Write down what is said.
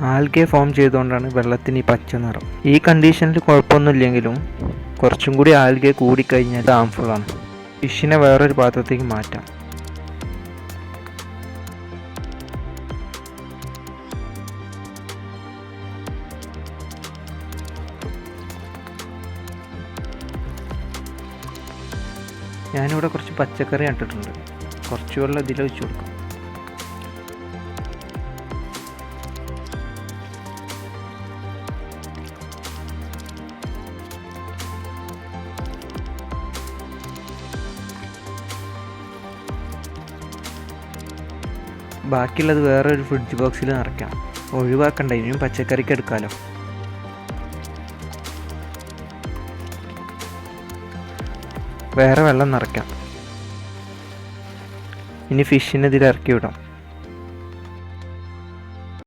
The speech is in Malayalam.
ആൽഗെ ഫോം ചെയ്തുകൊണ്ടാണ് വെള്ളത്തിന് ഈ പച്ച നിറം. ഈ കണ്ടീഷനിൽ കുഴപ്പമൊന്നുമില്ലെങ്കിലും കുറച്ചും കൂടി ആൽഗെ കൂടിക്കഴിഞ്ഞാൽ ആണ്. ഫിഷിനെ വേറൊരു പാത്രത്തേക്ക് മാറ്റാം. ഞാനിവിടെ കുറച്ച് പച്ചക്കറി നട്ടിട്ടുണ്ട്. കുറച്ച് വെള്ളം ഇതിൽ ഒഴിച്ചു കൊടുക്കും. ബാക്കിയുള്ളത് വേറെ ഒരു ഫ്രിഡ്ജ് ബോക്സിൽ നിറയ്ക്കാം. ഒഴിവാക്കണ്ട ഇനിയും പച്ചക്കറിക്ക് എടുക്കാമല്ലോ വേറെ വെള്ളം നിറയ്ക്കാം. ഇനി ഫിഷിനെ ഇതിൽ ഇറക്കി വിടാം.